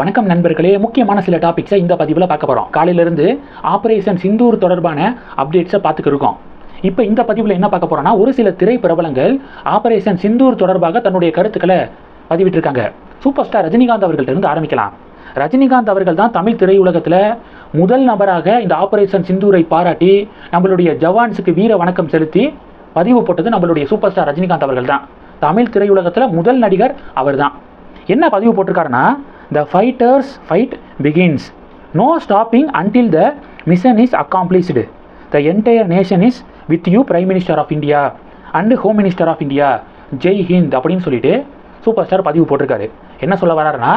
வணக்கம் நண்பர்களே. முக்கியமான சில டாபிக்ஸை இந்த பதிவில் பார்க்க போகிறோம் காலையிலேருந்து ஆப்ரேஷன் சிந்தூர் தொடர்பான அப்டேட்ஸை பார்த்துக்கிருக்கோம் இப்போ இந்த பதிவில் என்ன பார்க்க போகிறோன்னா ஒரு சில திரை பிரபலங்கள் ஆபரேஷன் சிந்தூர் தொடர்பாக தன்னுடைய கருத்துக்களை பதிவிட்டிருக்காங்க. சூப்பர் ஸ்டார் ரஜினிகாந்த் அவர்கள்ட்டிருந்து ஆரம்பிக்கலாம். ரஜினிகாந்த் அவர்கள் தான் தமிழ் திரையுலகத்தில் முதல் நபராக இந்த ஆபரேஷன் சிந்தூரை பாராட்டி நம்மளுடைய ஜவான்ஸுக்கு வீர வணக்கம் செலுத்தி பதிவு போட்டது நம்மளுடைய சூப்பர் ஸ்டார் ரஜினிகாந்த் அவர்கள் தான். தமிழ் திரையுலகத்தில் முதல் நடிகர் அவர்தான். என்ன பதிவு போட்டிருக்காருன்னா the fighters fight begins no stopping until the mission is accomplished the entire nation is with you prime minister of India and home minister of India Jai Hind அப்படின்னு சொல்லிட்டு சூப்பர் ஸ்டார் பதிவு போட்டிருக்காரு. என்ன சொல்ல வராருன்னா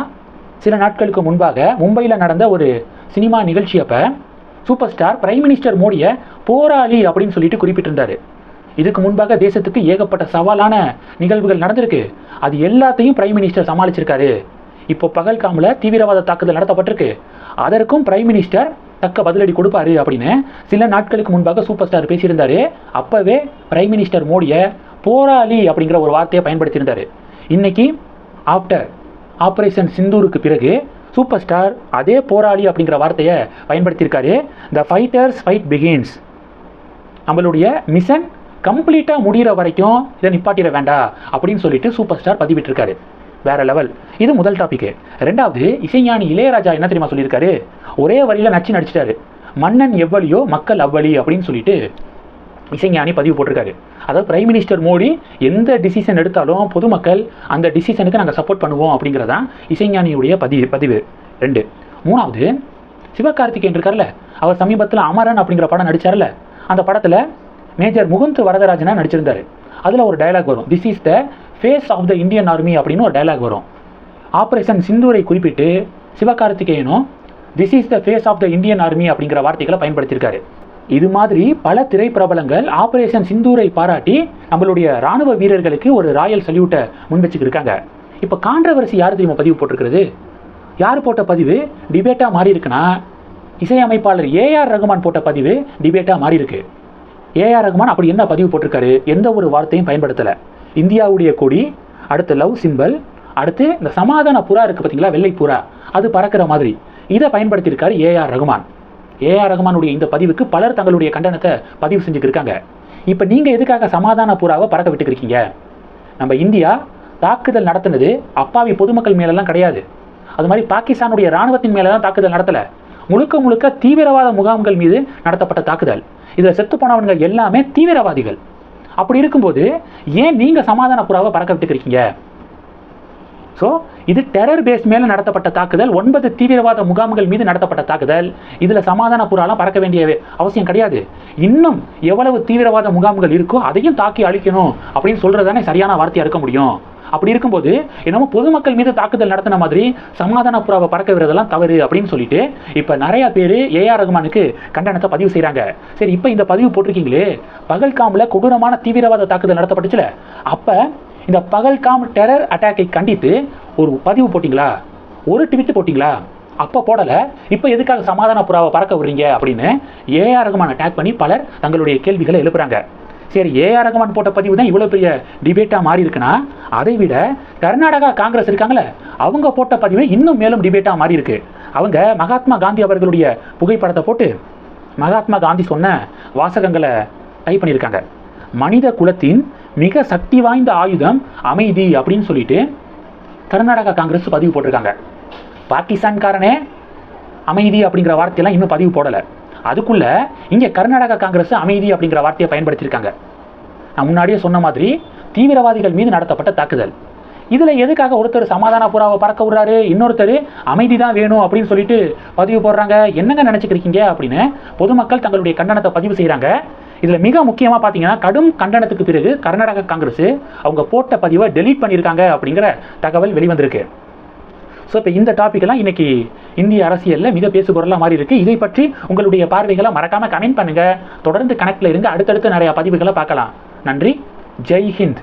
சில நாட்களுக்கு முன்பாக மும்பையில் நடந்த ஒரு சினிமா நிகழ்ச்சி அப்போ சூப்பர் ஸ்டார் பிரைம் மினிஸ்டர் மோடியை போராளி அப்படின்னு சொல்லிட்டு குறிப்பிட்டிருந்தாரு. இதுக்கு முன்பாக தேசத்துக்கு ஏகப்பட்ட சவாலான நிகழ்வுகள் நடந்திருக்கு. அது எல்லாத்தையும் பிரைம் மினிஸ்டர் சமாளிச்சிருக்காரு. இப்போ பகல்காமில் தீவிரவாத தாக்குதல் நடத்தப்பட்டிருக்கு. அதற்கும் பிரைம் மினிஸ்டர் தக்க பதிலடி கொடுப்பாரு அப்படின்னு சில நாட்களுக்கு முன்பாக சூப்பர் ஸ்டார் பேசியிருந்தாரு. அப்பவே பிரைம் மினிஸ்டர் மோடியை போராளி அப்படிங்கிற ஒரு வார்த்தையை பயன்படுத்தியிருந்தாரு. இன்னைக்கு ஆஃப்டர் ஆப்ரேஷன் சிந்தூருக்கு பிறகு சூப்பர் ஸ்டார் அதே போராளி அப்படிங்கிற வார்த்தையை பயன்படுத்தியிருக்காரு. த ஃபைட்டர்ஸ் ஃபைட் பிகின்ஸ் நம்மளுடைய மிஷன் கம்ப்ளீட்டாக முடிகிற வரைக்கும் இதை நிப்பாட்டிட வேண்டாம் அப்படின்னு சொல்லிட்டு சூப்பர் ஸ்டார் பதிவிட்டிருக்காரு. வேற லெவல் இது முதல் டாபிக் ரெண்டாவது இசைஞானி இளையராஜா என்ன தெரியுமா சொல்லியிருக்காரு? ஒரே வரியில் நச்சு நடிச்சிட்டாரு. மன்னன் எவ்வளியோ மக்கள் அவ்வளி அப்படின்னு சொல்லிட்டு இசைஞானி பதிவு போட்டிருக்காரு. அதாவது பிரைம் மினிஸ்டர் மோடி எந்த டிசிஷன் எடுத்தாலும் பொதுமக்கள் அந்த டிசிஷனுக்கு நாங்கள் சப்போர்ட் பண்ணுவோம் அப்படிங்கிறதான் இசைஞானியுடைய பதிவு பதிவு. ரெண்டு. மூணாவது சிவகார்த்திகேயன் இருக்கார்ல அவர் சமீபத்தில் அமரன் அப்படிங்கிற படம் நடிச்சார்ல அந்த படத்தில் மேஜர் முகுந்த் வரதராஜனா நடிச்சிருந்தாரு. அதில் ஒரு டயலாக் வரும். This is the face of the Indian army அப்படின்னு ஒரு டைலாக் வரும். ஆப்ரேஷன் சிந்தூரை குறிப்பிட்டு சிவகார்த்திகேயனும் this is the face of the Indian army அப்படிங்கிற வார்த்தைகளை பயன்படுத்தியிருக்காரு. இது மாதிரி பல திரைப்பிரபலங்கள் ஆப்ரேஷன் சிந்தூரை பாராட்டி நம்மளுடைய ராணுவ வீரர்களுக்கு ஒரு ராயல் சல்யூட்டை முன் வச்சுக்கிருக்காங்க இப்போ கான்ட்ரவர்சி யார் தெரியுமா பதிவு போட்டிருக்கிறது? யார் போட்ட பதிவு? டிபேட்டாக மாறி இருக்குன்னா இசையமைப்பாளர் ஏஆர் ரகுமான் போட்ட பதிவு டிபேட்டாக மாறி இருக்கு. ஏஆர் ரகுமான் அப்படி என்ன பதிவு போட்டிருக்காரு? எந்த ஒரு வார்த்தையும் பயன்படுத்தலை. இந்தியாவுடைய கொடி அடுத்து லவ் சிம்பல் அடுத்து இந்த சமாதான புறா இருக்குது பார்த்தீங்களா வெள்ளை புறா அது பறக்கிற மாதிரி. இதை பயன்படுத்தியிருக்காரு ஏஆர் ரகுமான். ஏஆர் ரகுமானுடைய இந்த பதிவுக்கு பலர் தங்களுடைய கண்டனத்தை பதிவு செஞ்சுக்கிருக்காங்க. இப்போ நீங்கள் எதுக்காக சமாதான புறாவை பறக்க விட்டுக்கிருக்கீங்க? நம்ம இந்தியா தாக்குதல் நடத்தினது அப்பாவி பொதுமக்கள் மேலெல்லாம் கிடையாது. அது மாதிரி பாகிஸ்தானுடைய ராணுவத்தின் மேலே தான் தாக்குதல் நடத்தலை. முழுக்க முழுக்க தீவிரவாத முகாம்கள் மீது நடத்தப்பட்ட தாக்குதல். இதில் செத்து போனவங்க எல்லாமே தீவிரவாதிகள். அப்படி இருக்கும்போது ஏன் நீங்கள் சமாதான புறாவை பறக்க விட்டுக்கிறீங்க ஸோ இது டெரர் பேஸ் மேலே நடத்தப்பட்ட தாக்குதல் ஒன்பது தீவிரவாத முகாம்கள் மீது நடத்தப்பட்ட தாக்குதல். இதில் சமாதான புறாலாம் பறக்க வேண்டிய அவசியம் கிடையாது. இன்னும் எவ்வளவு தீவிரவாத முகாம்கள் இருக்கோ அதையும் தாக்கி அழிக்கணும் அப்படின்னு சொல்கிறது தானே சரியான வார்த்தையாக இருக்க முடியும். அப்படி இருக்கும்போது என்னமோ பொதுமக்கள் மீது தாக்குதல் நடத்தின மாதிரி சமாதான புறாவை பறக்க விடுறதெல்லாம் தவறு அப்படின்னு சொல்லிட்டு இப்போ நிறைய பேர் ஏஆர் ரகுமானுக்கு கண்டனத்தை பதிவு செய்கிறாங்க சரி இப்போ இந்த பதிவு போட்டிருக்கீங்களே பகல்காமில் கொடூரமான தீவிரவாத தாக்குதல் நடத்தப்பட்டுச்சுல அப்போ இந்த பகல்காம் டெரர் அட்டாக்கை கண்டித்து ஒரு பதிவு போட்டிங்களா? ஒரு ட்விட் போட்டிங்களா? அப்போ போடலை. இப்போ எதுக்காக சமாதான புறாவை பறக்க விடுறீங்க அப்படின்னு ஏஆர் ரகுமான் அட்டாக் பண்ணி பலர் தங்களுடைய கேள்விகளை எழுப்புறாங்க. சரி ஏஆர் ரகுமான் போட்ட பதிவு தான் இவ்வளோ பெரிய டிபேட்டாக மாறி இருக்குன்னா அதை விட கர்நாடகா காங்கிரஸ் இருக்காங்களே அவங்க போட்ட பதிவு இன்னும் மேலும் டிபேட்டாக மாறி இருக்கு. அவங்க மகாத்மா காந்தி அவர்களுடைய புகைப்படத்தை போட்டு மகாத்மா காந்தி சொன்ன வாசகங்களை டைப் பண்ணியிருக்காங்க. மனித குலத்தின் மிக சக்தி வாய்ந்த ஆயுதம் அமைதி அப்படின்னு சொல்லிட்டு கர்நாடகா காங்கிரஸ் பதிவு போட்டிருக்காங்க. பாகிஸ்தான்காரனே அமைதி அப்படிங்கிற வார்த்தையெல்லாம் இன்னும் பதிவு போடலை. அதுக்குள்ள இங்கே கர்நாடகா காங்கிரஸ் அமைதி அப்படிங்கிற வார்த்தையை பயன்படுத்தியிருக்காங்க. நான் முன்னாடியே சொன்ன மாதிரி தீவிரவாதிகள் மீது நடத்தப்பட்ட தாக்குதல். இதில் எதுக்காக ஒருத்தர் சமாதான புறாவை பறக்க விடுறாரு? இன்னொருத்தர் அமைதி தான் வேணும் அப்படின்னு சொல்லிட்டு பதிவு போடுறாங்க. என்னங்க நினச்சிக்கிறீங்க அப்படின்னு பொதுமக்கள் தங்களுடைய கண்டனத்தை பதிவு செய்கிறாங்க இதில் மிக முக்கியமாக பார்த்தீங்கன்னா கடும் கண்டனத்துக்கு பிறகு கர்நாடக காங்கிரஸ் அவங்க போட்ட பதிவை டெலீட் பண்ணியிருக்காங்க அப்படிங்கிற தகவல் வெளிவந்திருக்கு. ஸோ இப்போ இந்த டாப்பிக்கெல்லாம் இன்னைக்கு இந்திய அரசியலில் மிக பேசு பொருளாக மாறி இருக்கு இதை பற்றி உங்களுடைய பார்வைகளை மறக்காமல் கமெண்ட் பண்ணுங்கள் தொடர்ந்து கணக்கில் இருங்க. அடுத்தடுத்து நிறையா பதிவுகளை பார்க்கலாம். நன்றி. ஜெய் ஹிந்த்.